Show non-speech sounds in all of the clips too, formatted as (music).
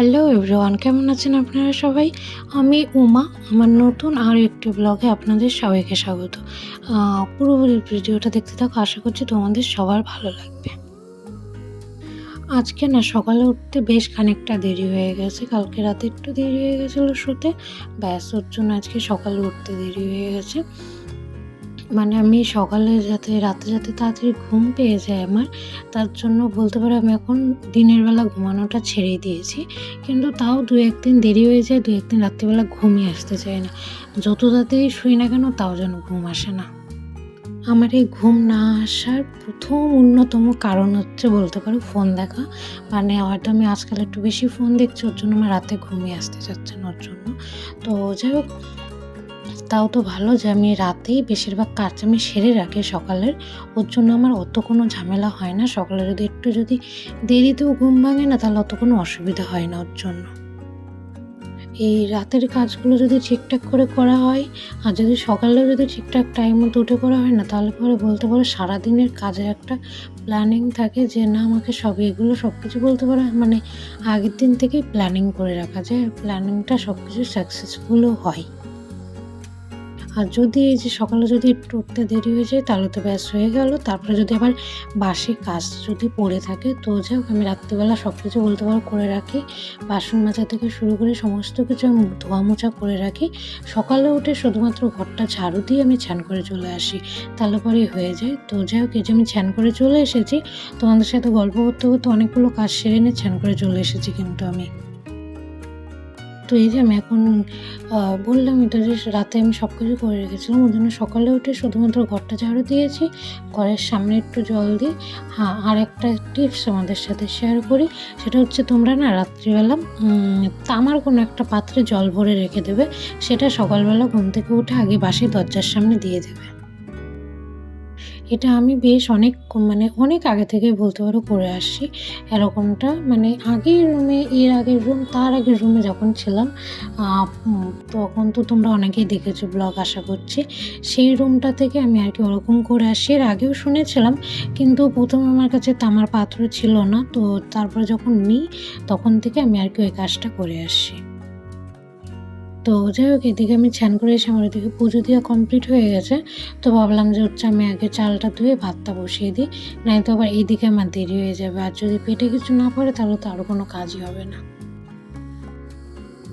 Hello everyone, কেমন আছেন আপনারা সবাই? আমি উমা, আমার নতুন আর একটি ব্লগে আপনাদের সবাইকে স্বাগত। পুরো ভিডিওটা দেখতে থাকো, আশা করছি তোমাদের সবার ভালো লাগবে। আজকে না, সকালে উঠতে বেশ খানিকটা দেরি হয়ে গেছে, কালকে রাতে একটু দেরি হয়ে গেছিল শুতে। ব্যাস, ওর জন্য আজকে সকালে উঠতে দেরি হয়ে গেছে। মানে আমি সকালে যাতে, রাতে যাতে তাড়াতাড়ি ঘুম পেয়ে যায় আমার, তার জন্য বলতে পারো আমি এখন দিনের বেলা ঘুমানোটা ছেড়ে দিয়েছি। কিন্তু তাও দু একদিন দেরি হয়ে যায়, দু একদিন রাত্রিবেলা ঘুমই আসতে চায় না। যত তাড়াতাড়ি শুই না কেন তাও যেন ঘুম আসে না। আমার এই ঘুম না আসার প্রথম অন্যতম কারণ হচ্ছে বলতে পারো ফোন দেখা। মানে হয়তো আমি আজকাল একটু বেশি ফোন দেখছি, ওর জন্য আমার রাতে ঘুমিয়ে আসতে চাচ্ছে না ওর জন্য। তো যাই হোক তাও তো ভালো যে আমি রাতেই বেশিরভাগ কাজ আমি সেরে রাখি সকালের। ওর জন্য আমার অত কোনো ঝামেলা হয় না। সকালে যদি একটু যদি দেরিতেও ঘুম ভাঙে না, তাহলে অত কোনো অসুবিধা হয় না ওর জন্য। এই রাতের কাজগুলো যদি ঠিকঠাক করে করা হয়, আর যদি সকালেও যদি ঠিকঠাক টাইম মতো উঠে করা হয় না, তাহলে পরে বলতে পারো সারাদিনের কাজের একটা প্ল্যানিং থাকে যে, না, আমাকে সব এগুলো সব কিছু বলতে পারো। মানে আগের দিন থেকেই প্ল্যানিং করে রাখা যায়। প্ল্যানিংটা সব কিছু সাকসেসফুলও হয়। আর যদি এই যে সকালে যদি একটু উঠতে দেরি হয়ে যায়, তাহলে তো ব্যাস হয়ে গেল। তারপরে যদি আবার বাসি কাজ যদি পড়ে থাকে, তো যাই আমি রাত্রিবেলা সব কিছু বলতে পারো করে রাখি। বাসন মাজা থেকে শুরু করে সমস্ত কিছু আমি ধোয়া মোছা করে রাখি। সকালে উঠে শুধুমাত্র ঘরটা ঝাড়ু দিয়ে আমি ছান করে চলে আসি। তাহলে পরেই হয়ে যায়। তো যাই হোক এই যে আমি ছান করে চলে এসেছি। তোমাদের সাথে গল্প করতে করতে অনেকগুলো কাজ সেরে নিয়ে ছান করে চলে এসেছি কিন্তু আমি। তো এই যে আমি এখন বললাম এটা যে রাতে আমি সব কিছু করে রেখেছিলাম, ওই জন্য সকালে উঠে শুধুমাত্র ঘরটা ঝাড়ু দিয়েছি, ঘরের সামনে একটু জল দিই। হ্যাঁ আর একটা টিপস আমাদের সাথে শেয়ার করি, সেটা হচ্ছে তোমরা না রাত্রিবেলা তামার কোনো একটা পাত্রে জল ভরে রেখে দেবে, সেটা সকালবেলা ঘুম থেকে উঠে আগে বাসি দরজার সামনে দিয়ে দেবে। এটা আমি বেশ অনেক মানে অনেক আগে থেকে বলতে পারো করে আসছি। এরকমটা মানে আগের রুমে এর আগের রুম তার আগের রুমে যখন ছিলাম তখন তো তোমরা অনেকেই দেখেছ ব্লগ আশা করছি। সেই রুমটা থেকে আমি আর কি ওরকম করে আসি এর আগেও শুনেছিলাম, কিন্তু প্রথম আমার কাছে তামার পাত্র ছিল না। তো তারপরে যখন নিই, তখন থেকে আমি আর কি ওই কাজটা করে আসছি। তো যাই হোক, এদিকে আমি ছ্যান করে এসে আমার এদিকে পুজো দেওয়া কমপ্লিট হয়ে গেছে। তো ভাবলাম যে হচ্ছে আমি আগে চালটা ধুয়ে ভাতটা বসিয়ে দিই নাই তো আবার এইদিকে আমার দেরি হয়ে যাবে। আর যদি পেটে কিছু না পড়ে, তাহলে তো আরও কোনো কাজই হবে না।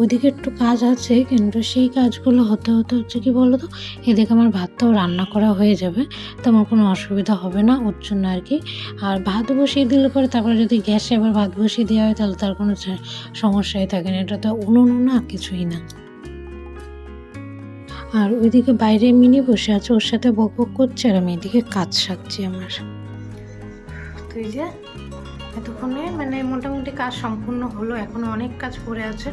ওইদিকে একটু কাজ আছে, কিন্তু সেই কাজগুলো হতে হতে হচ্ছে কি বলো তো এদিকে আমার ভাতটাও রান্না করা হয়ে যাবে তেমন কোনো অসুবিধা হবে না ওর জন্য আর কি। আর ভাত বসিয়ে দিলে পরে তারপরে যদি গ্যাসে আবার ভাত বসিয়ে দেওয়া হয়, তাহলে তার কোনো সমস্যাই থাকে না। এটা তো উনুন না, কিছুই না। আর ওইদিকে বাইরে মিনি বসে আছে, ওর সাথে বক বক করছে আর আমি এদিকে কাজ সারছি আমার। তো এই যে এতক্ষণে মানে মোটামুটি কাজ সম্পূর্ণ হলো, এখনও অনেক কাজ পড়ে আছে।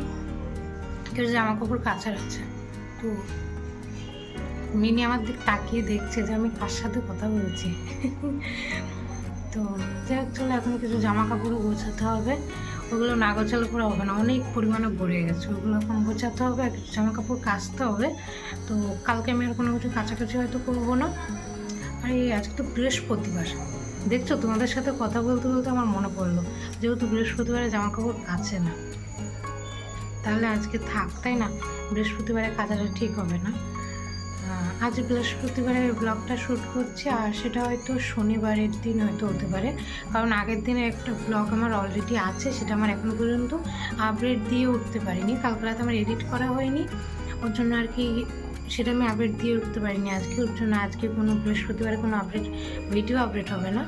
কিছু জামা কাপড় কাচার আছে। তো মিনি আমার দিক তাকিয়ে দেখছে যে আমি কার সাথে কথা বলছি। তো যাই হোক, চলো এখন কিছু জামা কাপড়ও গোছাতে হবে। ওগুলো না গোছালে পরে হবে না। অনেক পরিমাণে ভরে গেছে। ওগুলো এখন গোছাতে হবে, আর কিছু জামা কাপড় কাচতে হবে। তো কালকে আমি আর কোনো কিছু কাছাকাছি হয়তো করব না। আর এই আজকে তো বৃহস্পতিবার। দেখছ, তোমাদের সাথে কথা বলতে বলতে আমার মনে পড়ল, যেহেতু বৃহস্পতিবারে জামা কাপড় কাছে না। তাহলে আজকে থাক, তাই না? বৃহস্পতিবারে কাজাটা ঠিক হবে না। আজ বৃহস্পতিবারে ব্লগটা শ্যুট করছি, আর সেটা হয়তো শনিবারের দিন হয়তো হতে পারে। কারণ আগের দিনে একটা ব্লগ আমার অলরেডি আছে, সেটা আমার এখনও পর্যন্ত আপডেট দিয়ে উঠতে পারিনি। কালকে রাতে আমার এডিট করা হয়নি। ওর জন্য আর কি সেটা আমি আপডেট দিয়ে উঠতে পারিনি আজকে। ওর জন্য আজকে কোনো বৃহস্পতিবারে কোনো আপডেট ভিডিও আপডেট হবে না।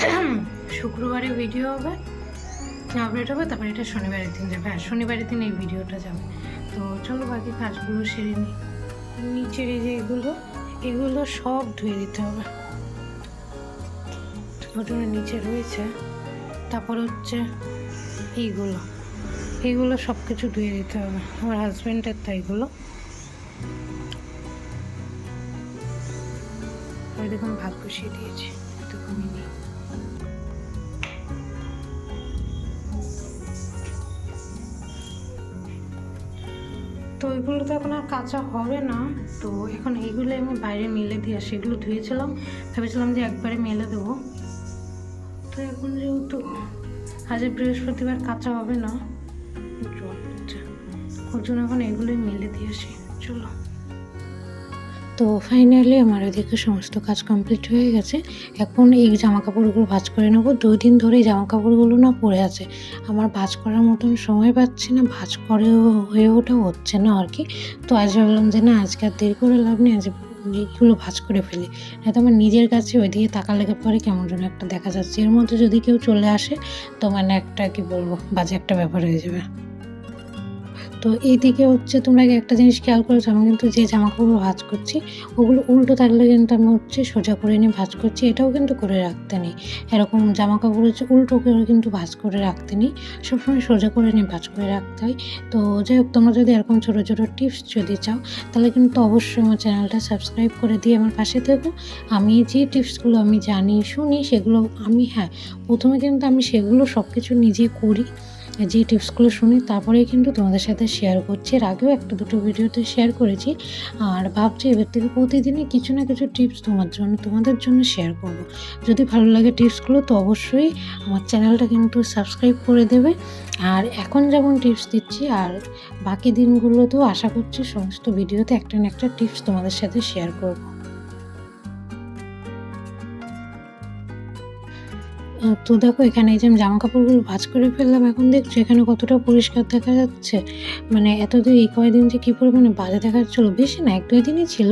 (clears throat) শুক্রবারে ভিডিও হবে আপডেট হবে, তারপরে এটা শনিবারের দিন যাবে। হ্যাঁ শনিবারের দিন এই ভিডিওটা যাবে। তো চলো বাকি কাজগুলো সেরে নিই। নিচের এই যে এগুলো এগুলো সব ধুয়ে দিতে হবে। ওটা নিচে রয়েছে। তারপর হচ্ছে এইগুলো। এইগুলো সব কিছু ধুয়ে দিতে হবে। আমার হাজব্যান্ডের তো এইগুলো। ওই দেখুন ভাত বসিয়ে দিয়েছি। দেখুন মিনি তো এগুলো তো এখন আর কাঁচা হবে না। তো এখন এইগুলো আমি বাইরে মেলে দিয়ে আসি, এগুলো ধুয়েছিলাম। ভেবেছিলাম যে একবারে মেলে দেবো। তো এখন যেহেতু আজ বৃহস্পতিবার কাঁচা হবে না ওর জন্য এখন এগুলোই মেলে দিয়ে আসি। চলো। তো ফাইনালি আমার ওইদিকে সমস্ত কাজ কমপ্লিট হয়ে গেছে। এখন এই জামা কাপড়গুলো ভাঁজ করে নেব। দুই দিন ধরে জামা কাপড়গুলো না পড়ে আছে। আমার ভাঁজ করার মতন সময় পাচ্ছি না। ভাঁজ করেও হয়ে ওঠা হচ্ছে না আর কি। তো আজ ভাবলাম যে না, আজকে আর দেরি করে লাভ নেই, আজ এইগুলো ভাঁজ করে ফেলি। নয়তো আমার নিজের কাছে ওইদিকে তাকা লেগে পরে কেমন যেন একটা দেখা যাচ্ছে। এর মধ্যে যদি কেউ চলে আসে, তো মানে একটা কি বলব, বাজে একটা ব্যাপার হয়ে যাবে। তো এইদিকে হচ্ছে তোমরা একটা জিনিস খেয়াল করেছ, আমি কিন্তু যে জামাকাপড় ভাজ করছি, ওগুলো উল্টো থাকলে কিন্তু আমি হচ্ছে সোজা করে নিয়ে ভাজ করছি, এটাও কিন্তু করে রাখতে নেই। এরকম জামা কাপড় হচ্ছে উল্টো করে কিন্তু ভাজ করে রাখতে নেই, সবসময় সোজা করে নিয়ে ভাজ করে রাখতে হয়। তো যাই হোক, তোমরা যদি এরকম ছোটো ছোটো টিপস যদি চাও, তাহলে কিন্তু অবশ্যই আমার চ্যানেলটা সাবস্ক্রাইব করে দিয়ে আমার পাশে থেকো। আমি যে টিপসগুলো আমি জানি, শুনি, সেগুলো আমি হ্যাঁ প্রথমে কিন্তু আমি সেগুলো সব কিছু নিজে করি। যে টিপসগুলো শুনি, তারপরেই কিন্তু তোমাদের সাথে শেয়ার করছি। এর আগেও একটা দুটো ভিডিওতে শেয়ার করেছি। আর ভাবছি এবার থেকে প্রতিদিনই কিছু না কিছু টিপস তোমার জন্য, তোমাদের জন্য শেয়ার করব। যদি ভালো লাগে টিপসগুলো তো অবশ্যই আমার চ্যানেলটা কিন্তু সাবস্ক্রাইব করে দেবে। আর এখন যেমন টিপস দিচ্ছি, আর বাকি দিনগুলোতেও আশা করছি সমস্ত ভিডিওতে একটা না একটা টিপস তোমাদের সাথে শেয়ার করব। তো দেখো, এখানে এই যে আমি জামা কাপড়গুলো ভাঁজ করে ফেললাম, এখন দেখছ এখানে কতটা পরিষ্কার দেখা যাচ্ছে। মানে এতদিন এই কয়দিন যে কী পরিমাণে বাজে দেখা যাচ্ছিল, বেশি না এক দুই দিনই ছিল।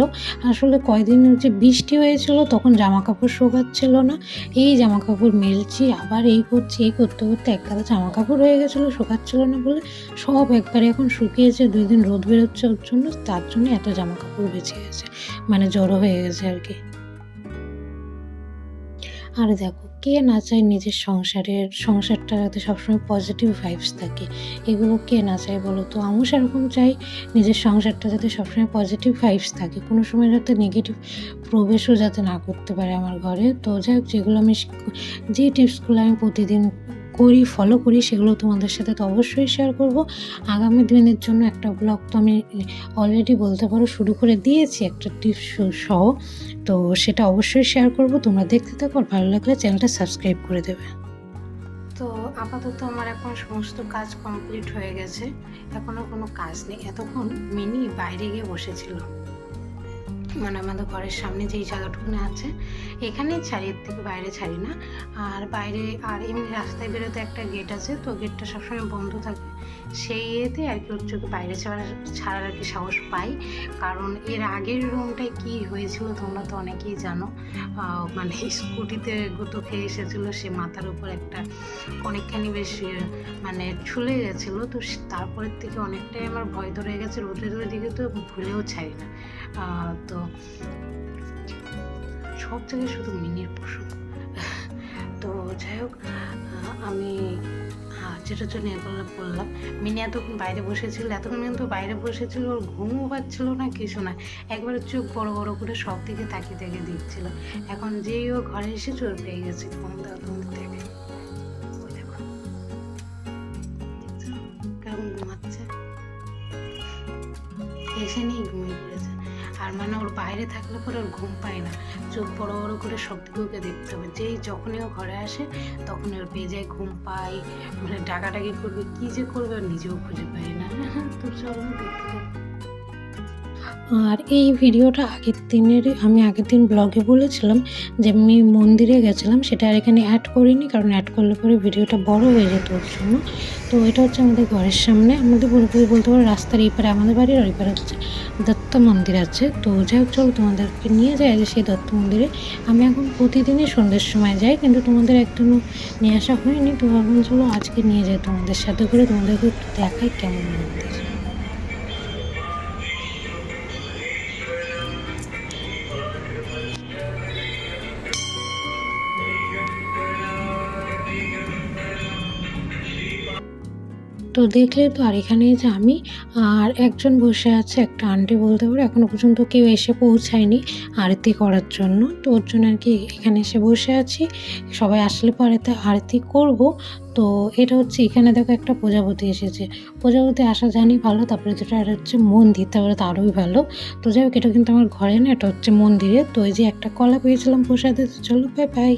আসলে কয়দিন যে বৃষ্টি হয়েছিল, তখন জামা কাপড় শোকাচ্ছিল না। এই জামা কাপড় মেলছি, আবার এই করছি, এই করতে করতে এক কাদা জামা কাপড় হয়ে গেছিল, শোকাচ্ছিল না বলে সব একবারে এখন শুকিয়েছে, দুই দিন রোদ বেরোচ্ছে ওর জন্য, তার জন্য এত জামা কাপড় বেঁচে গেছে। মানে জড়ো হয়ে গেছে আর কি। আর দেখো, কে না চায় নিজের সংসারের, সংসারটা যাতে সবসময় পজিটিভ ভাইবস থাকে? এগুলো কে না চায় বলো তো? আমিও সেরকম চাই নিজের সংসারটা যাতে সবসময় পজিটিভ ভাইবস থাকে। কোনো সময় যাতে নেগেটিভ প্রবেশও যাতে না করতে পারে আমার ঘরে। তো যাই হোক, যেগুলো আমি যে টিপসগুলো আমি প্রতিদিন করি ফলো করি, সেগুলো তোমাদের সাথে তো অবশ্যই শেয়ার করব। আগামী দিনের জন্য একটা ব্লগ তো আমি অলরেডি বলতে পারো শুরু করে দিয়েছি, একটা টিপস সহ। তো সেটা অবশ্যই শেয়ার করব, তোমরা দেখতে থাকো ভালো লাগলে চ্যানেলটা সাবস্ক্রাইব করে দেবে। তো আপাতত আমার এখন সমস্ত কাজ কমপ্লিট হয়ে গেছে। এখনও কোনো কাজ নেই। এতক্ষণ মিনি বাইরে গিয়ে বসেছিল। মানে আমাদের ঘরের সামনে যেই জায়গাটুকুনে আছে, এখানেই ছাড়ি এর থেকে বাইরে ছাড়ি না। আর বাইরে, আর এমনি রাস্তায় বেরোতে একটা গেট আছে, তো গেটটা সবসময় বন্ধ থাকে। সেই ইয়েতে আর কি হচ্ছে বাইরে ছাড়ার ছাড়ার আর কি সাহস পাই। কারণ এর আগের রুমটায় কি হয়েছিল তোমরা তো অনেকেই জানো। মানে স্কুটিতে গুঁতো খেয়ে এসেছিল, সে মাথার উপর একটা অনেকখানি বেশ মানে ছুলে গেছিল। তো তারপরের থেকে অনেকটাই আমার ভয় ধরে গেছে রোদে রোদের দিকে তো ভুলেও ছাড়ি না। তো সব জায়গায় শুধু মিনির পশু। তো যাই হোক আমি যেটার জন্য এ করলাম বললাম, মিনি এতক্ষণ বাইরে বসেছিল, এতক্ষণ কিন্তু বাইরে বসেছিল, ওর ঘুমও পাচ্ছিল না, কিছু না। একবারে চোখ বড় বড় করে সব দিকে তাকিয়ে তাকিয়ে দিচ্ছিল এখন যেই ও ঘরে এসে চোর পেয়ে গেছে। ঘুম দেওয়া দেখে বাইরে থাকলে পরে ওর ঘুম পায় না। চোখ বড় বড় করে সব দেখতে হবে। যেই যখনই ও ঘরে আসে, তখনই ওর বেজে ঘুম পায়। মানে ডাকাডাকি করবে, কি যে করবে ওর নিজেও খুঁজে পায় না। তো চলো দেখতে। আর এই ভিডিওটা আগের দিনের, আমি আগের দিন ব্লগে বলেছিলাম যে আমি মন্দিরে গেছিলাম, সেটা আর এখানে অ্যাড করিনি কারণ অ্যাড করলে পরে ভিডিওটা বড় হয়ে যেত ওর জন্য। তো এটা হচ্ছে আমাদের ঘরের সামনে, আমাদের পুরোপুরি বলতে পারো রাস্তার এই পারে আমাদের বাড়ির ওই পারে হচ্ছে দত্ত মন্দির আছে। তো যাই হোক, চলো তোমাদেরকে নিয়ে যাই যে সেই দত্ত মন্দিরে। আমি এখন প্রতিদিনই সন্ধ্যের সময় যাই, কিন্তু তোমাদের একদিনও নিয়ে আসা হয়নি। তো ভাবলাম চলো আজকে নিয়ে যাই তোমাদের সাথে করে, তোমাদেরকে একটু দেখাই কেমন মন্দির। তো দেখলে তো আর এখানে যে আমি আর একজন বসে আছে, একটা আন্টি বলতে পারো এখনও পর্যন্ত কেউ এসে পৌঁছায়নি আরতি করার জন্য। তো ওর জন্য আর কি এখানে এসে বসে আছি। সবাই আসলে পরে তো আরতি করব। তো এটা হচ্ছে এখানে দেখো একটা প্রজাপতি এসেছে। প্রজাপতি আসা জানি ভালো, তারপরে যেটা আর হচ্ছে মন্দির, তারপরে তো আরোই ভালো। তো যাই হোক, এটা কিন্তু আমার ঘরে না, এটা হচ্ছে মন্দিরে। তো এই যে একটা কলা পেয়েছিলাম প্রসাদে চলো বাই বাই